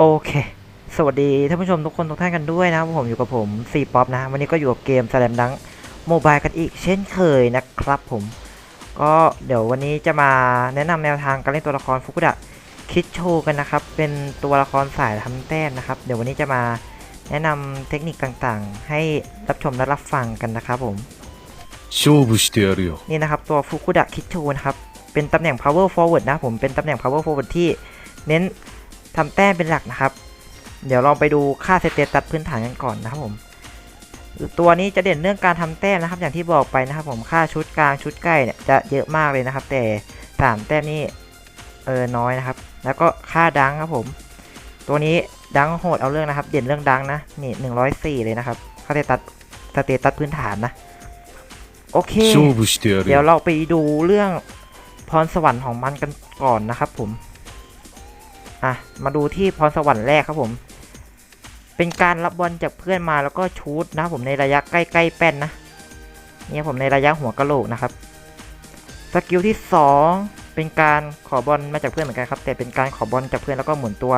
โอเค สวัสดีท่านผู้ชมทุกคนทุกท่านกันด้วยนะผมอยู่กับผมซีป๊อปนะ วันนี้ก็อยู่กับเกมแสลมดังโมบายกันอีกเช่นเคยนะครับผม ก็เดี๋ยววันนี้จะมาแนะนำแนวทางการเล่นตัวละครฟุกุดะคิดโชกันนะครับ เป็นตัวละครสายทำแต้มนะครับ เดี๋ยววันนี้จะมาแนะนำเทคนิคต่างๆ ให้รับชมและรับฟังกันนะครับผมนี่นะครับตัวฟุกุดะคิดโชนะครับ เป็นตำแหน่ง power forward นะผมเป็นตำแหน่ง power forward ที่เน้น ทำแต้มเป็นหลักนะครับ เดี๋ยวลองไปดูค่าสเตตัสพื้นฐานกันก่อนนะครับผม ตัวนี้จะเด่นเรื่องการทำแต้มนะครับ อย่างที่บอกไปนะครับ ผมค่าชุดกลางชุดใกล้เนี่ยจะเยอะมากเลยนะครับ แต่3แต้มนี่เออน้อยนะครับ แล้วก็ค่าดังครับผม ตัวนี้ดังโหดเอาเรื่องนะครับ เด่นเรื่องดังนะนี่หนึ่งร้อยสี่เลยนะครับค่าสเตตัสสเตตัสพื้นฐานนะโอเค เดี๋ยวเราไปดูเรื่องพรสวรรค์ของมันกันก่อนนะครับผม อะมาดูที่พรสวรรค์แรกครับผม เป็นการรับบอลจากเพื่อนมาแล้วก็ชูดนะผมในระยะใกล้ๆแป้นนะเนี่ยผมในระยะหัวกะโหลกนะครับสกิลที่สองเป็นการขอบอลมาจากเพื่อนเหมือนกันครับ แต่เป็นการขอบอลจากเพื่อนแล้วก็หมุนตัว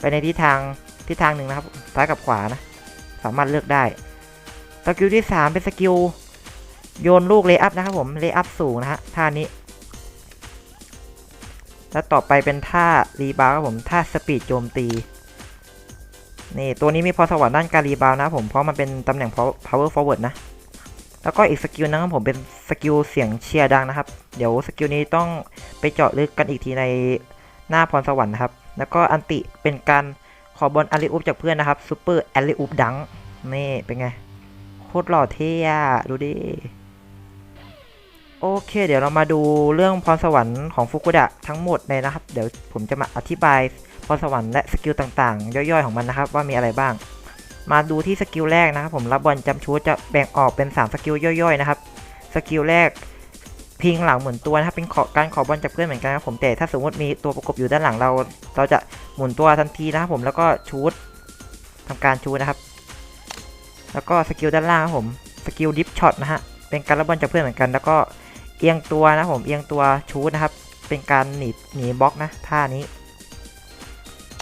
ไปในทิศทางทิศทางหนึ่งนะครับซ้ายกับขวานะ สามารถเลือกได้สกิลที่สามเป็นสกิลโยนลูกเลย์อัพนะครับผมเลย์อัพสูงนะฮะท่านี้ แล้วต่อไปเป็นท่ารีบาวครับผมท่าสปีดโจมตี นี่ตัวนี้มีพอสวรรค์ด้านการรีบาวนะผมเพราะมันเป็นตำแหน่ง power forward นะ แล้วก็อีกสกิลนะครับผมเป็นสกิลเสียงเชียร์ดังนะครับ เดี๋ยวสกิลนี้ต้องไปเจาะลึกกันอีกทีในหน้าพรสวรรค์นะครับ แล้วก็อันติเป็นการขอบอลอาริอุปจากเพื่อนนะครับซูเปอร์อาริอุปดังนี่เป็นไงโคตรหล่อเท่อะดูดิ โอเค เดี๋ยวเรามาดูเรื่องพรสวรรค์ของฟุกุดะทั้งหมดเลยนะครับ เดี๋ยวผมจะมาอธิบายพรสวรรค์และสกิลต่างๆ ย่อยๆของมันนะครับ ว่ามีอะไรบ้าง มาดูที่สกิลแรกนะครับ ผมรับบอลจำชูจะแบ่งออกเป็น 3 สกิลย่อยๆนะครับ สกิลแรกพิงหลังหมุนตัวนะครับเป็นขอการขอบอลจากเพื่อนเหมือนกันครับผมแต่ถ้าสมมติมีตัวประกบอยู่ด้านหลังเรา เราจะหมุนตัวทันทีนะครับผมแล้วก็ชูดทำการชูดนะครับ แล้วก็สกิลด้านล่างครับผมสกิลดิฟช็อตนะฮะเป็นการรับบอลจากเพื่อนเหมือนกัน แล้วก็ เอียงตัวนะผมเอียงตัวชูดนะครับ เป็นการหนีหนีบล็อกนะท่านี้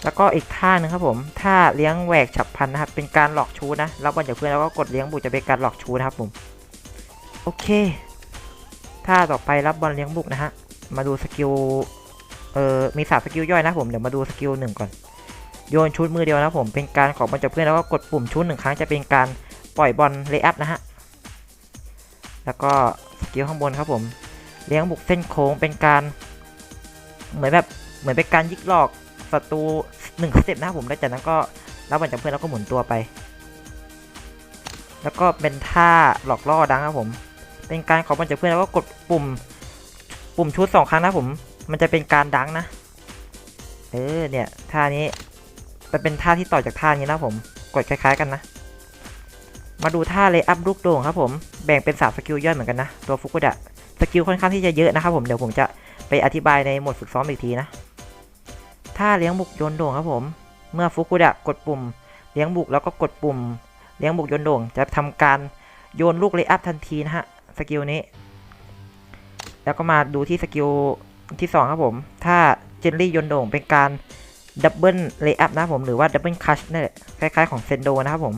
แล้วก็อีกท่าหนึงครับผมท่าเลี้ยงแหวกฉับพันนะครับ เป็นการหลอกชูดนะรับบอลจากเพื่อนแล้วก็กดเลี้ยงบุกจะเป็นการหลอกชูดนะครับผมโอเคท่าต่อไปรับบอลเลี้ยงบุกนะฮะมาดูสกิลเอ่อมีสามสกิลย่อยนะผมเดี๋ยวมาดูสกิลหนึ่งก่อนโยนชุดมือเดียวนะผมเป็นการขอบอลจากเพื่อนแล้วก็กดปุ่มชุดหนึ่งครั้งจะเป็นการปล่อยบอลเลย์อัพนะฮะแล้วก็ สกิลข้างบนครับผมเลี้ยงบุกเส้นโค้งเป็นการเหมือนแบบเหมือนเป็นการยิกหลอกศัตรูหนึ่งสเต็ปนะครับผมแล้วจากนั้นก็รับบอลจากเพื่อนแล้วก็หมุนตัวไป แล้วก็เป็นท่าหลอกล่อดังครับผม เป็นการขอบอลจากเพื่อนแล้วก็กดปุ่ม ปุ่มชุดสองครั้งนะผม มันจะเป็นการดังนะ เออเนี่ยท่านี้มันเป็นท่าที่ต่อจากท่านี้นะผม กดคล้าย ๆ กันนะ มาดูท่าเลยอัพลูกโด่งครับผม แบ่งเป็น3สกิลย่อยเหมือนกันนะ ตัวฟุกุดะสกิลค่อนข้างที่จะเยอะนะครับผมเดี๋ยวผมจะไปอธิบายในโหมดฝึกซ้อมอีกทีนะท่าเลี้ยงบุกโยนโด่งครับผม เมื่อฟุกุดะกดปุ่ม เลี้ยงบุกแล้วก็กดปุ่ม เลี้ยงบุกโยนโด่ง จะทำการโยนลูกเลย์อัพทันทีนะฮะสกิลนี้ แล้วก็มาดูที่สกิลที่สองครับผมถ้าเจนลี่โยนโด่งเป็นการดับเบิลเลย์อัพนะครับผมหรือว่าดับเบิลคัชนี่นแหละคล้ายๆของเซนโดนะครับผม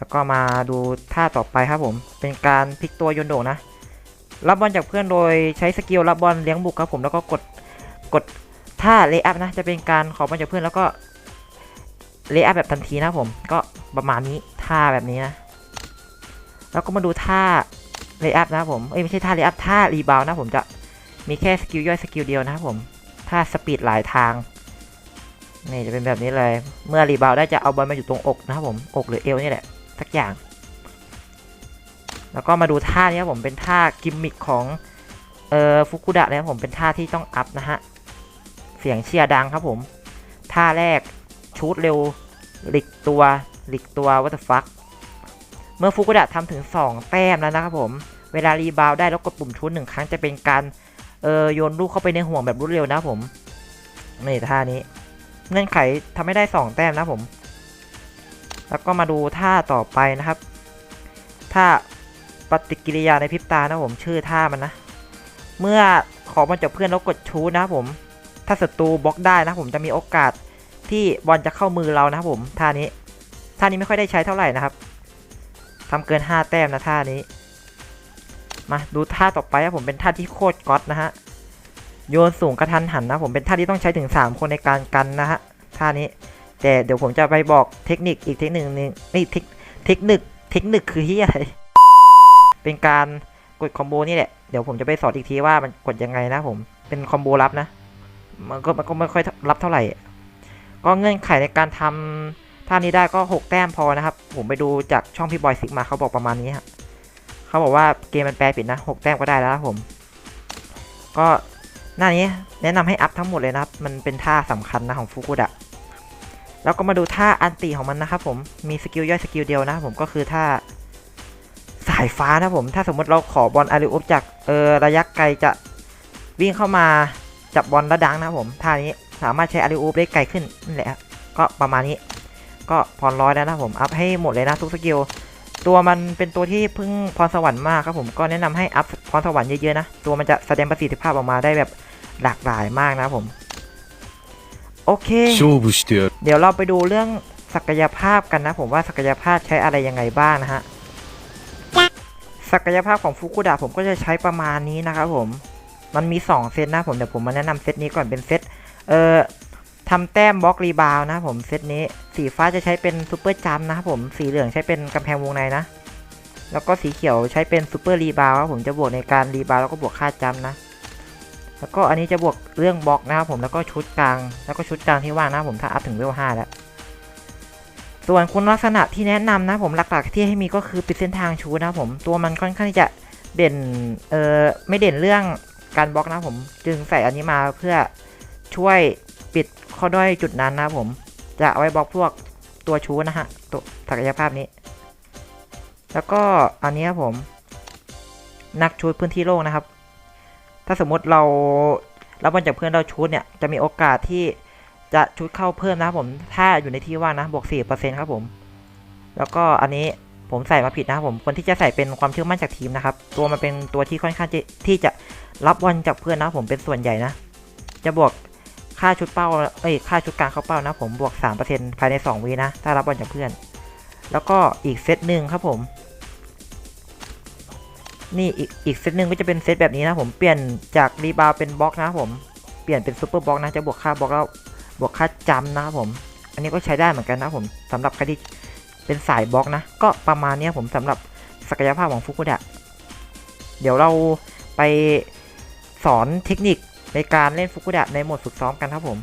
แล้วก็มาดูท่าต่อไปครับผม เป็นการพลิกตัวโยนโด่งนะ รับบอลจากเพื่อนโดยใช้สกิลรับบอลเลี้ยงบุกครับผม แล้วก็กด กดท่าเลย์อัพนะ จะเป็นการขอบอลจากเพื่อนแล้วก็เลย์อัพแบบทันทีนะผม ก็ประมาณนี้ ท่าแบบนี้นะ แล้วก็มาดูท่าเลย์อัพนะผม เอ้ยไม่ใช่ท่าเลย์อัพ ท่ารีบาวนะผมจะมีแค่สกิลย่อยสกิลเดียวนะครับผม ท่าสปีดหลายทางนี่จะเป็นแบบนี้เลย เมื่อรีบาวได้จะเอาบอลมาอยู่ตรงอกนะครับผม อกหรือเอวนี่แหละ สักอย่าง แล้วก็มาดูท่านี้ผมเป็นท่ากิมมิคของเอ่อฟุกุดะนะครับผมเป็นท่าที่ต้องอัพนะฮะ เสียงเชียร์ดังครับผม ท่าแรกชูดเร็วหลิกตัวหลิกตัววัตฟักเมื่อฟุกุดะทำถึง 2 แต้มแล้วนะครับผม เวลารีบาวได้แล้วกดปุ่มชุดหนึ่งครั้งจะเป็นการเออโยนลูกเข้าไปในห่วงแบบรวดเร็วนะผมนี่ท่านี้เงื่อนไขทำให้ได้ 2 แต้มนะผม แล้วก็มาดูท่าต่อไปนะครับ ท่าปฏิกิริยาในพริบตานะผมชื่อท่ามันนะ เมื่อขอมาจากเพื่อนแล้วกดชูนะผม ถ้าศัตรูบล็อกได้นะผมจะมีโอกาสที่บอลจะเข้ามือเรานะครับผมท่านี้ ท่านี้ไม่ค่อยได้ใช้เท่าไหร่นะครับทำเกิน 5 แต้มนะท่านี้ มาดูท่าต่อไปครับผมเป็นท่าที่โคตรก๊อตนะฮะโยนสูงกระทันหันนะผมเป็นท่าที่ต้องใช้ถึง 3 คนในการกันนะฮะท่านี้ แต่เดี๋ยวผมจะไปบอกเทคนิคอีกเทคนิคหนึงนี่เทคเทคนิคเทคนิคคือที่อะไรเป็นการกดคอมโบนี่แหละ เดี๋ยวผมจะไปสอนอีกทีว่ามันกดยังไงนะผมเป็นคอมโบลับนะ มันก็มันก็ไม่ค่อยรับเท่าไหร่ ก็เงื่อนไขในการทำท่านี้ได้ก็ 6 แต้มพอนะครับ ผมไปดูจากช่องพี่บอยซิกมาเขาบอกประมาณนี้ฮะเขาบอกว่าเกมมันแปลผิดนะ 6 แต้มก็ได้แล้วครับผม ก็หน้านี้แนะนำให้อัพทั้งหมดเลยนะครับ มันเป็นท่าสำคัญนะของฟุกุดะ แล้วก็มาดูท่าอันตีของมันนะครับผมมีสกิลย่อยสกิลเดียวนะครับผมก็คือท่าสายฟ้านะผมถ้าสมมติเราขอบอลอาริอุปจากเออระยะไกลจะวิ่งเข้ามาจับบอลแล้วดังนะผมท่านี้สามารถใช้อาริอุปได้ไกลขึ้นนั่นแหละครับก็ประมาณนี้ ก็พรร้อยแล้วนะผมอัพให้หมดเลยนะทุกสกิลตัวมันเป็นตัวที่เพิ่งพรสวรรค์มากครับผมก็แนะนำให้อัพพรสวรรค์เยอะๆนะตัวมันจะแสดงประสิทธิภาพออกมาได้แบบหลากหลายมากนะผม โอเค 勝負してやる。 เดี๋ยวเราไปดูเรื่องศักยภาพกันนะ ผมว่าศักยภาพใช้อะไรยังไงบ้างนะฮะ ศักยภาพของฟุกุดะผมก็จะใช้ประมาณนี้นะครับผม มันมี 2 เซตนะผมเดี๋ยวผมมาแนะนำเซตนี้ก่อนเป็นเซตเอ่อทำแต้มบล็อกรีบาวน์นะครับผมเซตนี้สีฟ้าจะใช้เป็นซูเปอร์จัมป์นะครับผมสีเหลืองใช้เป็นกำแพงวงในนะ แล้วก็สีเขียวใช้เป็นซูเปอร์รีบาวน์ครับผมจะบวกในการรีบาวน์แล้วก็บวกค่าจัมป์นะ แล้วก็อันนี้จะบวกเรื่องบล็อกนะครับผมแล้วก็ชุดกลาง แล้วก็ชุดกลางที่ว่างนะครับผมถ้าอัพถึงเวล5แล้ว ส่วนคุณลักษณะที่แนะนำนะผมหลักๆที่ให้มีก็คือปิดเส้นทางชูนะครับผมตัวมันค่อนข้างที่จะเด่นเออไม่เด่นเรื่องการบล็อกนะผมจึงใส่อันนี้มาเพื่อช่วยปิดข้อด้อยจุดนั้นนะผม จะเอาไว้บล็อกพวกตัวชูนะฮะตัวศักยภาพนี้ แล้วก็อันนี้ครับผม นักชูพื้นที่โล่งนะครับ ถ้าสมมติเรารับบอลจากเพื่อนเราชูดเนี่ย จะมีโอกาสที่จะชุดเข้าเพิ่มนะครับผม ถ้าอยู่ในที่ว่างนะ บวก 4%ครับผม แล้วก็อันนี้ผมใส่มาผิดนะครับผม คนที่จะใส่เป็นความเชื่อมั่นจากทีมนะครับ ตัวมันเป็นตัวที่ค่อนข้างจะที่จะรับบอลจากเพื่อนนะผมเป็นส่วนใหญ่นะ จะบวกค่าชุดเป้า เอ้ย ค่าชุดกลางเข้าเป้านะผม บวก 3%ภายใน 2วีนะ ถ้ารับบอลจากเพื่อน แล้วก็อีกเซตหนึ่งครับผม นี่อีกอีกเซตหนึ่งก็จะเป็นเซตแบบนี้นะผมเปลี่ยนจากรีบาวเป็นบล็อกนะครับผมเปลี่ยนเป็นซูเปอร์บล็อกนะจะบวกค่าบล็อกแล้วบวกค่าจำนะครับผม อันนี้ก็ใช้ได้เหมือนกันนะผมสำหรับใครที่เป็นสายบล็อกนะ ก็ประมาณนี้ผมสำหรับศักยภาพของฟุกุดะเดี๋ยวเราไปสอนเทคนิคในการเล่นฟุกุดะในโหมดฝึกซ้อมกันครับผม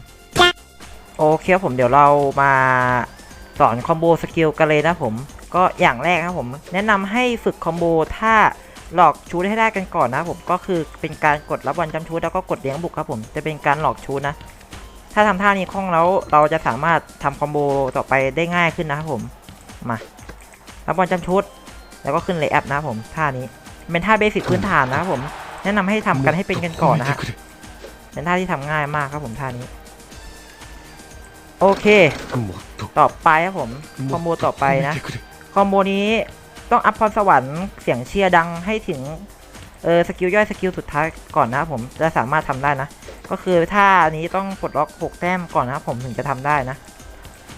โอเคครับผมเดี๋ยวเรามาสอนคอมโบสกิลกันเลยนะผม ก็อย่างแรกนะครับผม แนะนำให้ฝึกคอมโบถ้า หลอกชูดให้ได้กันก่อนนะผมก็คือเป็นการกดรับวันจำชูดแล้วก็กดเลี้ยงบุกครับผมจะเป็นการหลอกชูนะ ถ้าทำท่านี้คล่องแล้วเราจะสามารถทำคอมโบต่อไปได้ง่ายขึ้นนะครับผมมารับบอลจำชูดแล้วก็ขึ้นเลยแอปนะผมท่านี้เป็นท่าเบสิกพื้นฐานนะครับผมแนะนำให้ทำกันให้เป็นกันก่อนนะฮะเป็นท่าที่ทำง่ายมากครับผมท่านี้ โอเค ต่อไปครับผมคอมโบต่อไปนะคอมโบนี้ ต้องอัพพรสวรรค์เสียงเชียร์ดังให้ถึงเออสกิลย่อยสกิลสุดท้ายก่อนนะครับผมจะสามารถทำได้นะ ก็คือท่านี้ต้องปลดล็อก 6 แต้มก่อนนะครับผมถึงจะทำได้นะ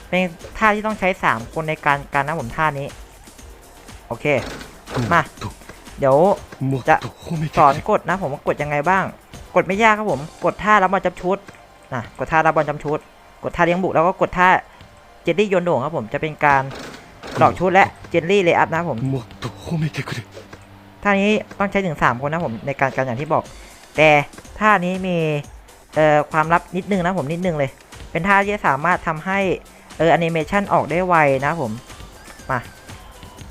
เป็นท่าที่ต้องใช้ 3 คนในการการนะผมท่านี้ โอเค มา เดี๋ยวจะสอนกดนะผมกดยังไงบ้าง กดไม่ยากครับผม กดท่ารับบอลจำชุดนะกดท่ารับบอลจำชุด กดท่าเลี้ยงบุกแล้วก็กดท่าเจดดี้โยนโด่งครับผมจะเป็นการ ดอกชุดและเจนลี่เลยอัพนะผมท่านี้ต้องใช้ถึงสามคนนะผมในการการอย่างที่บอก แต่ท่านี้มีเอ่อความลับนิดนึงนะผมนิดนึงเลย เป็นท่าที่สามารถทำให้เออแอนิเมชันออกได้ไวนะผมมา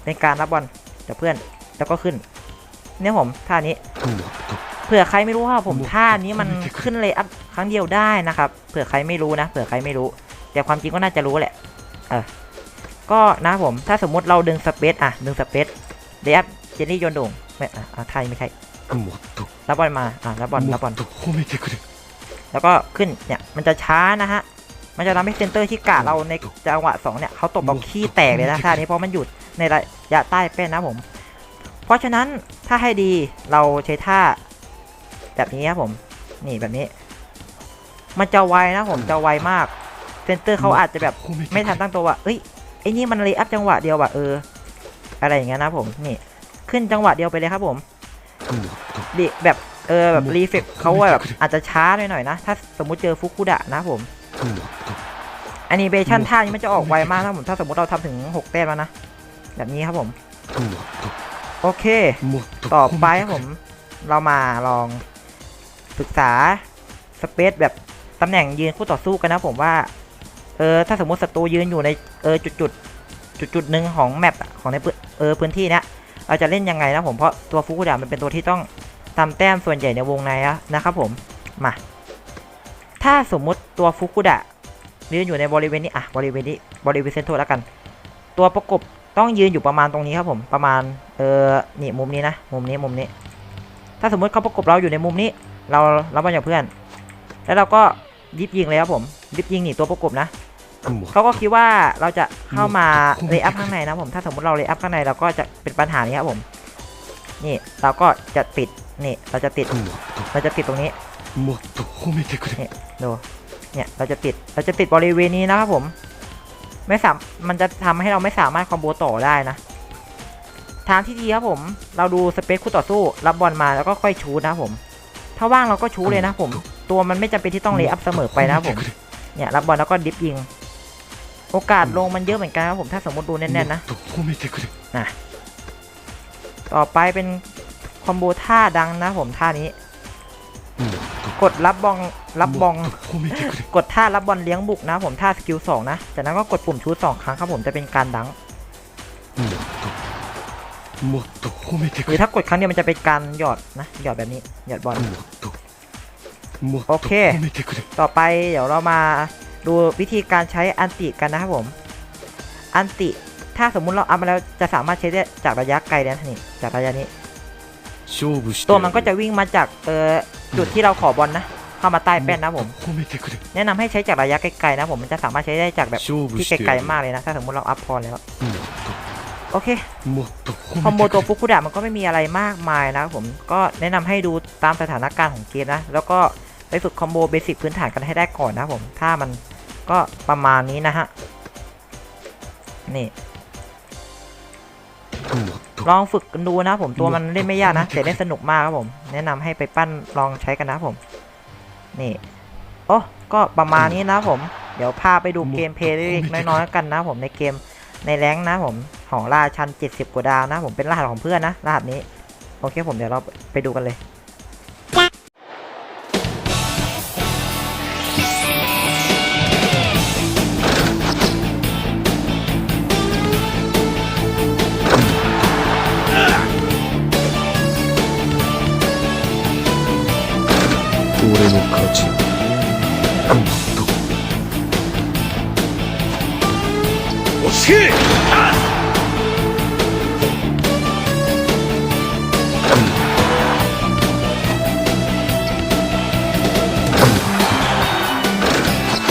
เป็นการรับบอลจากเพื่อนแล้วก็ขึ้น เนี่ยผมท่านี้เผื่อใครไม่รู้ว่าผมท่านี้มันขึ้นเลยอัพครั้งเดียวได้นะครับเผื่อใครไม่รู้นะเผื่อใครไม่รู้ แต่ความจริงก็น่าจะรู้แหละ เออ ก็นะผมถ้าสมมติเราดึงสเปซอะดึงสเปซเดียบเจนนี่โยนโด่งไม่อะไทยไม่ใช่รับบอลมาอะรับบอลรับบอลแล้วก็ขึ้นเนี่ยมันจะช้านะฮะมันจะทำให้เซนเตอร์ที่กะเราในจังหวะ2เนี่ยเขาตบบอลขี้แตกเลยนะท่านี้เพราะมันหยุดในระยะใต้เป้นนะผม เพราะฉะนั้นถ้าให้ดีเราใช้ท่าแบบนี้ครับผม นี่แบบนี้ มันจะไวนะผมจะไวมาก เซนเตอร์เขาอาจจะแบบไม่ทันตั้งตัวว่าเอ้ย อ้นี่มันเลยอัพจังหวะเดียวว่ะเออ อะไรอย่างเงี้ยนะผมนี่ขึ้นจังหวะเดียวไปเลยครับผมดิแบบเออแบบรีเฟกเขาแบบอาจจะช้าหน่อยๆนะ ถ้าสมมติเจอฟุกุดะนะผมอันนี้เมชันท่านี้มันจะออกไวมากนะผมถ้าสมมติเราทำถึง 6 แต้มแล้วนะ แบบนี้ครับผม โอเค ต่อไปครับผม เรามาลองศึกษาสเปซแบบตำแหน่งยืนคู่ต่อสู้กันนะผมว่า เออถ้าสมมติศัตรูยืนอยู่ในเออจุดจุดจุดจุดหนึ่งของแมปของในพื้นเออพื้นที่นี้เราจะเล่นยังไงนะผมเพราะตัวฟุกุดะมันเป็นตัวที่ต้องทำแต้มส่วนใหญ่ในวงในนะครับผมมาถ้าสมมุติตัวฟุกุดะยืนอยู่ในบริเวณนี้อะบริเวณนี้บริเวณเซนโทแล้วกัน ตัวประกบต้องยืนอยู่ประมาณตรงนี้ครับผมประมาณเออนี่มุมนี้นะมุมนี้มุมนี้ ถ้าสมมติเขาประกบเราอยู่ในมุมนี้ เราเราบอลจากเพื่อน แล้วเราก็ยิบยิงเลยครับผมยิบยิงหนีตัวประกบนะ เขาก็คิดว่าเราจะเข้ามาเลย์อัพข้างในนะผม ถ้าสมมติเราเลย์อัพข้างในเราก็จะเป็นปัญหานี้ครับผม นี่เราก็จะติด นี่เราจะติด เราจะติดตรงนี้นี่ดูเนี่ยเราจะติด เราจะติดบริเวณนี้นะครับผม ไม่สามมันจะทำให้เราไม่สามารถคอมโบต่อได้นะ ทางที่ดีครับผม เราดูสเปคคู่ต่อสู้ รับบอลมาแล้วก็ค่อยชูนะผม ถ้าว่างเราก็ชูเลยนะผม ตัวมันไม่จำเป็นที่ต้องเลย์อัพเสมอไปนะผม เนี่ยรับบอลแล้วก็ดิฟยิง โอกาสลงมันเยอะเหมือนกันครับผมถ้าสมมติดูแน่นๆนะนะต่อไปเป็นคอมโบท่าดังนะผมท่านี้ กดรับบองรับบอง กดท่ารับบอลเลี้ยงบุกนะผมท่าสกิลสองนะจากนั้นก็กดปุ่มชูสองครั้งครับผมจะเป็นการดังหรือถ้ากดครั้งเดียวมันจะเป็นการหยอดนะหยอดแบบนี้หยอดบอลโอเค ต่อไปเดี๋ยวเรามา ดูวิธีการใช้อันติกันนะครับผม อันติถ้าสมมุติเราอัพมาแล้วจะสามารถใช้ได้จากระยะไกลแล้วนี่จากระยะนี้ ตัวมันก็จะวิ่งมาจากเออจุดที่เราขอบอลนะ เข้ามาใต้แป้นนะผม แนะนำให้ใช้จากระยะไกลๆนะผมมันจะสามารถใช้ได้จากแบบที่ไกลๆมากเลยนะ ถ้าสมมุติเราอัพพอแล้วโอเคคอมโบตัวฟุกุดะมันก็ไม่มีอะไรมากมายนะผมก็แนะนำให้ดูตามสถานการณ์ของเกมนะ แล้วก็ไปฝึกคอมโบเบสิกพื้นฐานกันให้ได้ก่อนนะผม ถ้ามัน ก็ประมาณนี้นะฮะ นี่ ลองฝึกกันดูนะผมตัวมันเล่นไม่ยากนะแต่เล่นสนุกมากครับผม แนะนำให้ไปปั้นลองใช้กันนะผม นี่ โอ้ก็ประมาณนี้นะผม เดี๋ยวพาไปดูเกมเพลย์เล็กน้อยๆกันนะผมในเกมในแรงนะผมของราชัน 70 กว่าดาวนะผมเป็นรหัสของเพื่อนนะรหัสนี้ โอเคผมเดี๋ยวเราไปดูกันเลย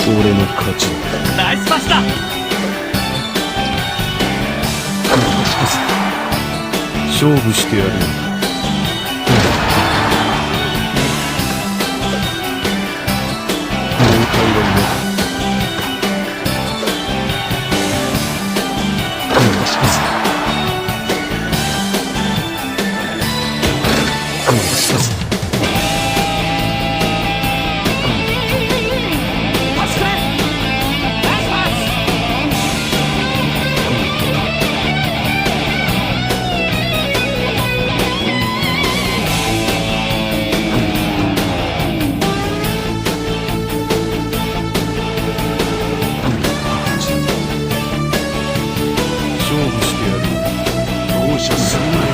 俺の勝ち。ナイスパスだ。勝負してやるよ。胴体は just